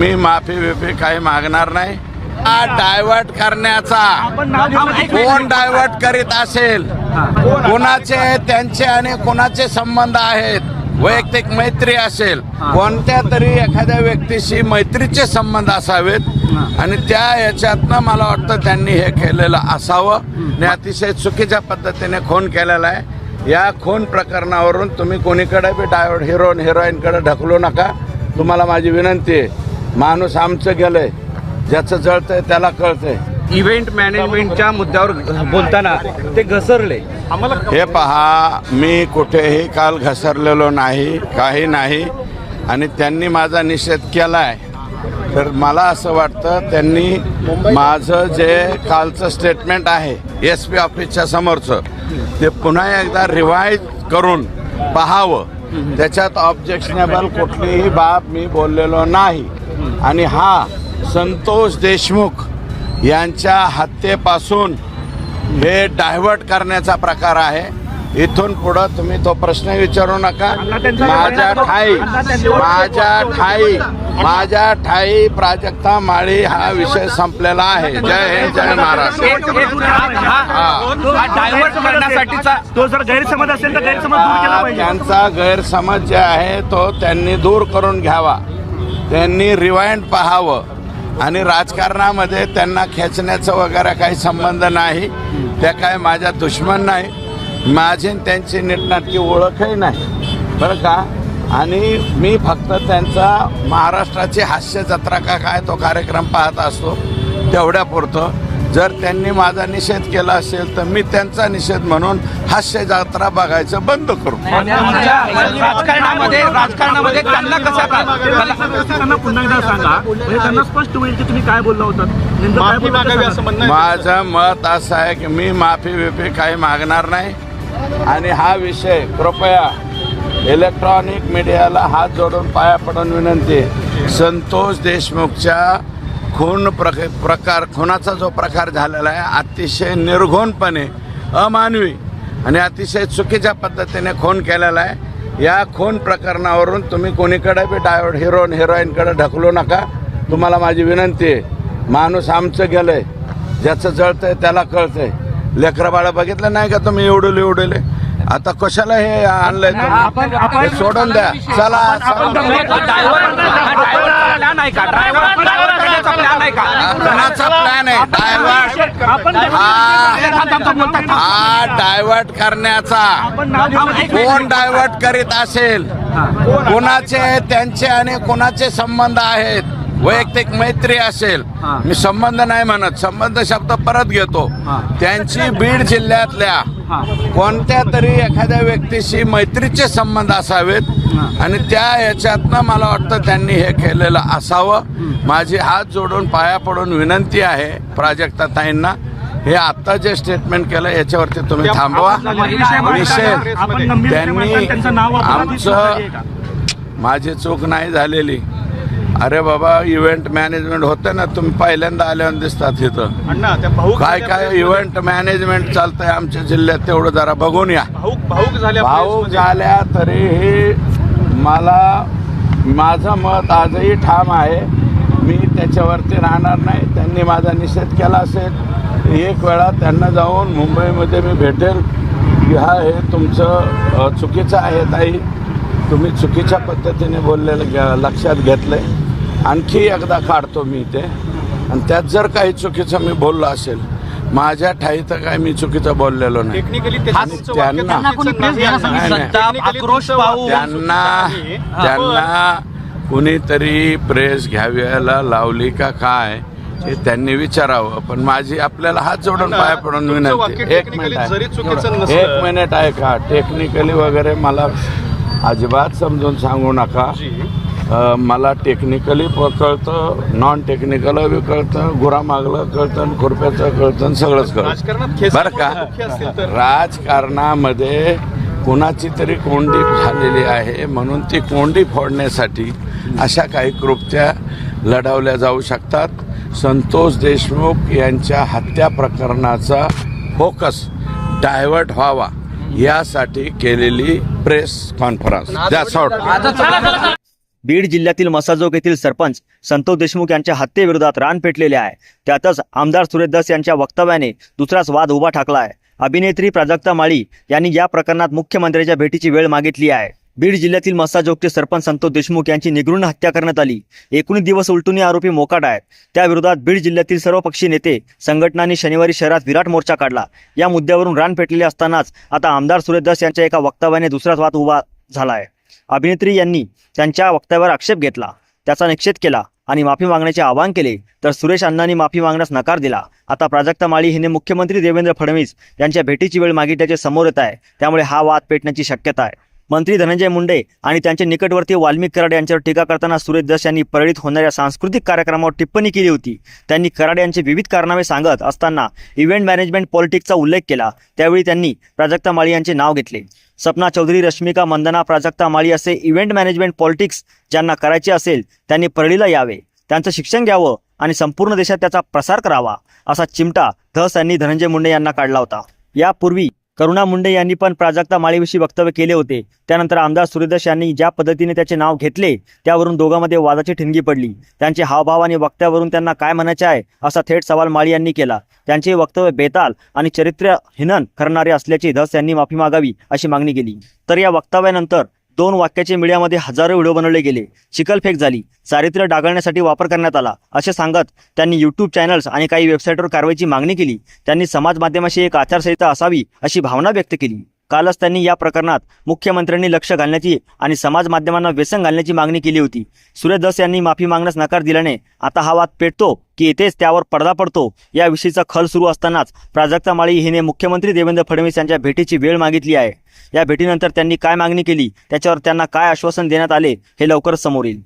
मी माफी बिफी काही मागणार नाही. हा डायव्हर्ट करण्याचा कोण डायव्हर्ट करीत असेल? कोणाचे त्यांचे आणि कोणाचे संबंध आहेत? वैयक्तिक मैत्री असेल. कोणत्या तरी एखाद्या व्यक्तीशी मैत्रीचे संबंध असावेत? आणि त्या याच्यातनं मला वाटतं त्यांनी हे केलेलं असावं. आणि अतिशय चुकीच्या पद्धतीने खून केलेला आहे. या खून प्रकरणावरून तुम्ही कोणीकडे बी डायव्हर्ट हिरो हिरोईनकडे ढकलू नका. तुम्हाला माझी विनंती आहे. माणूस आमचं गेलंय. ज्याचं जळतंय त्याला कळतंय. इव्हेंट मॅनेजमेंटच्या मुद्द्यावर बोलताना ते घसरले. हे पहा मी कुठेही काल घसरलेलो नाही काही नाही आणि त्यांनी माझा निषेध केला आहे तर मला असं वाटतं त्यांनी माझं जे कालचं स्टेटमेंट आहे एस पी ऑफिसच्या समोरचं ते पुन्हा एकदा रिवाईज करून पाहावं. त्याच्यात ऑब्जेक्शनेबल कुठलीही बाब मी बोललेलो नाही. आणि हा संतोष देशमुख यांच्या हत्येपासून हे डायव्हर्ट करण्याचा प्रकार आहे. इथून पुढं तुम्ही तो प्रश्न विचारू नका. माझ्या ठाई माझ्या ठाई माझ्या ठाई प्राजक्ता माळी हा विषय संपलेला आहे. जय हिंद जय महाराष्ट्र. डायव्हर्ट करण्यासाठीचा तो जर गैरसमज असेल तर गैरसमज दूर केला हा, पाहिजे. त्यांचा गैरसमज जे आहे तो त्यांनी दूर करून घ्यावा. त्यांनी रिवाइंड पाहावं. आणि राजकारणामध्ये त्यांना खेचण्याचं वगैरे काही संबंध नाही. त्या काय माझ्या दुश्मन नाही. माझी त्यांची नीटनाटकी ओळखही नाही. बरं का? आणि मी फक्त त्यांचा महाराष्ट्राची हास्य जत्रा का काय तो कार्यक्रम पाहत असतो. तेवढ्यापुरतं. जर त्यांनी माझा निषेध केला असेल तर मी त्यांचा निषेध म्हणून हास्य जत्रा बघायचं बंद करू. राजकारणामध्ये राजकारणामध्ये त्यांना कसा त्यांना पुन्हा एकदा सांगा. म्हणजे त्यांना स्पष्ट होईल की तुम्ही काय बोलला होता. माझं मत असं आहे की मी माफी बिफी काही मागणार नाही. आणि हा विषय कृपया इलेक्ट्रॉनिक मीडियाला हात जोडून पाया पडून विनंती. संतोष देशमुखच्या खून प्रक प्रकार खुनाचा जो प्रकार झालेला आहे अतिशय निर्घोणपणे अमानवी आणि अतिशय चुकीच्या पद्धतीने खून केलेला आहे. या खून प्रकरणावरून तुम्ही कोणीकडे बी डायव्हर्ट हिरो हिरोईनकडे ढकलू नका. तुम्हाला माझी विनंती आहे. माणूस आमचं गेलं आहे ज्याचं जळतं आहे त्याला कळतंय. लेकरं बाळं बघितलं नाही का तुम्ही एवढले एवढले आता कशाला हे आणलंय तुम्ही? हे सोडून द्या चला प्लॅन आहे का ड्रायव्हर करण्याचा प्लॅन आहे का कोणाचा प्लॅन आहे डायव्हर्ट हा हा डायव्हर्ट करण्याचा कोण डायव्हर्ट करीत असेल कोणाचे त्यांचे आणि कोणाचे संबंध आहेत वैयक्तिक मैत्री असेल मी संबंध नाही म्हणत संबंध शब्द परत घेतो त्यांची बीड जिल्ह्यातल्या कोणत्या तरी एखाद्या व्यक्तीशी मैत्रीचे संबंध असावेत आणि त्या याच्यातनं मला वाटतं त्यांनी हे केलेलं असावं. माझी हात जोडून पाया पडून विनंती आहे प्राजक्ता ताईंना. हे आत्ता जे स्टेटमेंट केलं याच्यावरती तुम्ही थांबवा. निषेध गंभीर त्यांनी आमचं? माझी चूक नाही झालेली. अरे बाबा इव्हेंट मॅनेजमेंट होतं ना तुम्ही पहिल्यांदा आल्यावर दिसतात इथं अण्णा त्या भाऊक काय काय इव्हेंट मॅनेजमेंट चालतंय आमच्या जिल्ह्यात तेवढं जरा बघून या. भाऊक झाल्या तरीही मला माझं मत आजही ठाम आहे. मी त्याच्यावरती राहणार नाही. त्यांनी माझा निषेध केला असेल. एक वेळा त्यांना जाऊन मुंबईमध्ये मी भेटेल. हा हे तुमचं चुकीचं आहे ताई. तुम्ही चुकीच्या पद्धतीने बोललेलं लक्षात घेतलंय. आणखी एकदा काढतो मी ते आणि त्यात जर काही चुकीचं मी बोललो असेल माझ्या ठाई तर काय मी चुकीचं बोललेलो नाही. टेक्निकली त्यांना त्यांना त्यांना कुणीतरी प्रेस घ्याव्याला लावली का काय हे त्यांनी विचारावं. पण माझी आपल्याला हात जोडून पाया पडून विनंती. एक मिनिट जरी चुकीचं आहे नसलं- एक मिनिट आहे का? टेक्निकली वगैरे मला अजिबात समजून सांगू नका. मला टेक्निकली कळतं नॉन टेक्निकल बी कळतं गुरामागलं कळतं खुरप्याचं कळतं सगळंच कळतं. बरं का? राजकारणामध्ये कोणाची तरी कोंडी झालेली आहे म्हणून ती कोंडी फोडण्यासाठी अशा काही कृत्या लढवल्या जाऊ शकतात. संतोष देशमुख यांच्या हत्या प्रकरणाचा फोकस डायव्हर्ट व्हावा यासाठी केलेली प्रेस कॉन्फरन्स. बीड जिल्ह्यातील मसाजोग येथील सरपंच संतोष देशमुख यांच्या हत्येविरोधात रान पेटलेले आहे. त्यातच आमदार सुरेश दस यांच्या वक्तव्याने दुसराच वाद उभा ठाकला आहे. अभिनेत्री प्राजक्ता माळी यांनी या प्रकरणात मुख्यमंत्र्यांच्या भेटीची वेळ मागितली आहे. बीड जिल्ह्यातील मसाजोगचे सरपंच संतोष देशमुख यांची निगृण हत्या करण्यात आली. एकोणीस दिवस उलटून आरोपी मोकाट आहेत. त्याविरोधात बीड जिल्ह्यातील सर्व पक्षी नेते संघटनांनी शनिवारी शहरात विराट मोर्चा काढला. या मुद्द्यावरून रान पेटलेले असतानाच आता आमदार सुरेश दास यांच्या एका वक्तव्याने दुसराच वाद उभा झाला आहे. अभिनेत्री यांनी त्यांच्या वक्तव्यावर आक्षेप घेतला. त्याचा निषेध केला आणि माफी मागण्याचे आवाहन केले. तर सुरेश अण्णांनी माफी मागण्यास नकार दिला. आता प्राजक्ता माळी हिने मुख्यमंत्री देवेंद्र फडणवीस यांच्या भेटीची वेळ मागितल्याचे समोर येत आहे. त्यामुळे हा वाद पेटण्याची शक्यता आहे. मंत्री धनंजय मुंडे आणि त्यांचे निकटवर्ती वाल्मिक कराड यांच्यावर टीका करताना सुरेश दस यांनी परळीत होणाऱ्या सांस्कृतिक कार्यक्रमावर टिप्पणी केली होती. त्यांनी कराड यांचे विविध कारनामे सांगत असताना इव्हेंट मॅनेजमेंट पॉलिटिक्सचा उल्लेख केला. त्यावेळी त्यांनी प्राजक्ता माळी यांचे नाव घेतले. सपना चौधरी रश्मिका मंदना प्राजक्ता माळी असे इव्हेंट मॅनेजमेंट पॉलिटिक्स ज्यांना करायचे असेल त्यांनी परळीला यावे. त्यांचं शिक्षण घ्यावं आणि संपूर्ण देशात त्याचा प्रसार करावा असा चिमटा धस यांनी धनंजय मुंडे यांना काढला होता. यापूर्वी करुणा मुंडे यांनी पण प्राजक्ता माळीविषयी वक्तव्य केले होते. त्यानंतर आमदार सूर्यदश यांनी ज्या पद्धतीने त्याचे नाव घेतले त्यावरून दोघांमध्ये वादाची ठिणगी पडली. त्यांचे हावभाव आणि वक्त्यावरून त्यांना काय म्हणायचे आहे असा थेट सवाल माळी यांनी केला. त्यांचे वक्तव्य बेताल आणि चरित्र हिनन करणारे असल्याची धस यांनी माफी मागावी अशी मागणी केली. तर या वक्तव्यानंतर दोन वाक्याचे मीडियामध्ये हजारो व्हिडिओ बनवले गेले. चिकलफेक झाली. चारित्र्य डागळण्यासाठी वापर करण्यात आला. असे सांगत त्यांनी यूट्यूब चॅनल्स आणि काही वेबसाईटवर कारवाईची मागणी केली. त्यांनी समाज माध्यमाशी एक आचारसंहिता असावी अशी भावना व्यक्त केली. कालच त्यांनी या प्रकरणात मुख्यमंत्र्यांनी लक्ष घालण्याची आणि समाज माध्यमांना व्यसन घालण्याची मागणी केली होती. सुरेश दस यांनी माफी मागण्यास नकार दिल्याने आता हा वाद पेटतो की येथेच त्यावर पडदा पडतो याविषयीचा खल सुरू असतानाच प्राजक्ता माळी हिने मुख्यमंत्री देवेंद्र फडणवीस यांच्या भेटीची वेळ मागितली आहे. या भेटीनंतर त्यांनी काय मागणी केली? त्याच्यावर त्यांना काय आश्वासन देण्यात आले हे लवकरच समोर येईल.